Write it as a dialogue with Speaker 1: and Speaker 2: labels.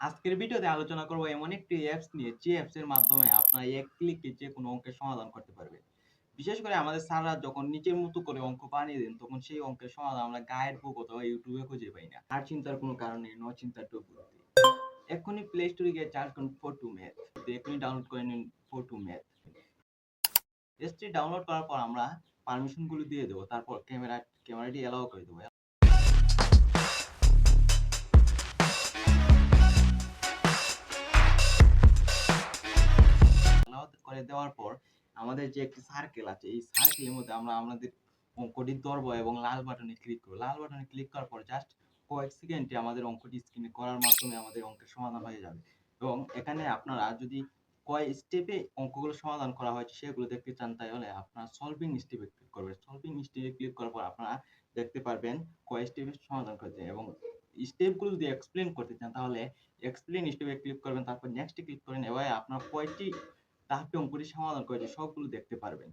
Speaker 1: আজকের ভিডিওতে আলোচনা করব এমন একটি অ্যাপস নিয়ে, যে অ্যাপস এর মাধ্যমে আপনারা এক ক্লিকে যে কোনো অঙ্কের সমাধান করতে পারবেন বিশেষ করে আমাদের স্যাররা যখন নিজের মতো করে অঙ্ক বানিয়ে দেন, তখন সেই অঙ্কের সমাধান আমরা গাইড বুক অথবা ইউটিউবে খুঁজে পাই না। আর চিন্তার কোনো কারণ নেই ন চিন্তার টুকু এখনই প্লে স্টোরে গিয়ে চার্জ করুন ফোর টু ম্যাথ এখনই ডাউনলোড করে নিন four two math ST download করার পর আমরা পারমিশনগুলো দিয়ে দেবো, তারপর ক্যামেরা ক্যামেরাটি এলাও করে দেবো। Allow করে দেওয়ার পর আমাদের যে একটি সার্কেল আছে, এই সার্কেলের মধ্যে আমরা আমাদের অঙ্কটি ধরবো এবং লাল বাটনে ক্লিক করব। লাল বাটনে ক্লিক করার পর জাস্ট কয়েক সেকেন্ডে আমাদের অঙ্কটি স্ক্রিনে করার মাধ্যমে আমাদের অঙ্কের সমাধান হয়ে যাবে। এবং এখানে আপনারা যদি কয় স্টেপে অঙ্কগুলো সমাধান করা হয়েছে সেগুলো দেখতে চান, তাহলে আপনারা সলভিং স্টেপে ক্লিক করবেন। সলভিং স্টেপে ক্লিক করার পর আপনারা দেখতে পারবেন কয় স্টেপে সমাধান করতে এবং স্টেপগুলো যদি এক্সপ্লেন করতে চান, তাহলে এক্সপ্লেন স্টেপে ক্লিক করবেন, তারপর নেক্সটে ক্লিক করেন, এবার আপনার কয়টি ধাপে অঙ্কটি সমাধান করে সবগুলো দেখতে পারবেন।